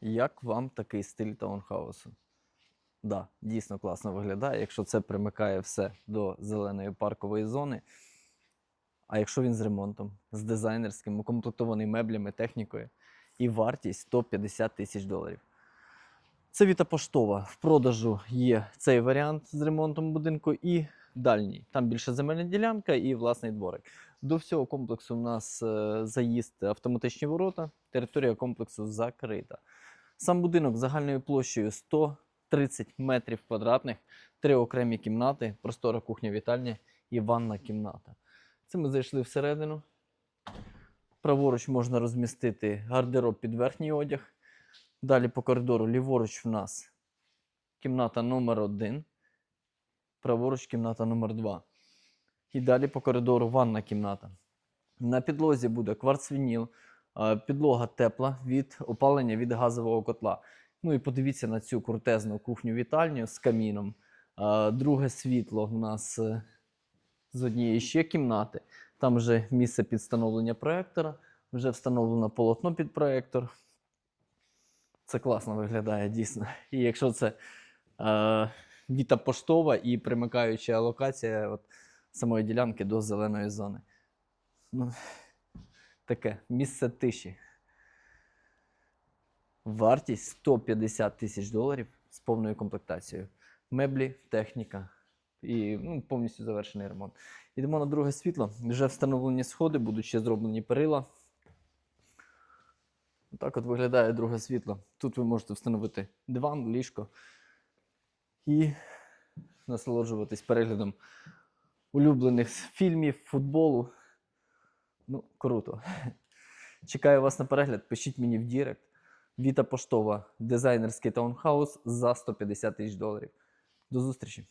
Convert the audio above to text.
Як вам такий стиль таунхаусу? Да, дійсно класно виглядає, якщо це примикає все до зеленої паркової зони. А якщо він з ремонтом, з дизайнерським, укомплектований меблями, технікою, і вартість 150 тисяч доларів. Це Віта Поштова. В продажу є цей варіант з ремонтом будинку і дальній. Там більше земельна ділянка і власний дворик. До всього комплексу у нас е, заїзд автоматичні ворота, територія комплексу закрита. Сам будинок загальною площею 130 метрів квадратних, три окремі кімнати, простора кухня вітальня і ванна кімната. Це ми зайшли всередину. Праворуч можна розмістити гардероб під верхній одяг. Далі по коридору ліворуч в нас кімната номер 1 праворуч кімната номер 2 І далі по коридору ванна кімната. На підлозі буде кварцвініл, підлога тепла від опалення від газового котла. Ну і подивіться на цю крутезну кухню-вітальню з каміном. Друге світло в нас е, з однієї ще кімнати. Там вже місце під встановлення проектора, вже встановлено полотно під проектор. Це класно виглядає дійсно. І якщо це е, віта поштова і примикаюча локація от, самої ділянки до зеленої зони. Ну, таке місце тиші. Вартість 150 тисяч доларів з повною комплектацією. Меблі, техніка і ну, повністю завершений ремонт. Йдемо на друге світло. Вже встановлені сходи, будуть ще зроблені перила. Так от виглядає друге світло. Тут ви можете встановити диван, ліжко і насолоджуватись переглядом улюблених фільмів, футболу. Ну, круто. Чекаю вас на перегляд. Пишіть мені в Дірект. Віта Поштова, дизайнерський таунхаус за 150 тисяч доларів. До зустрічі!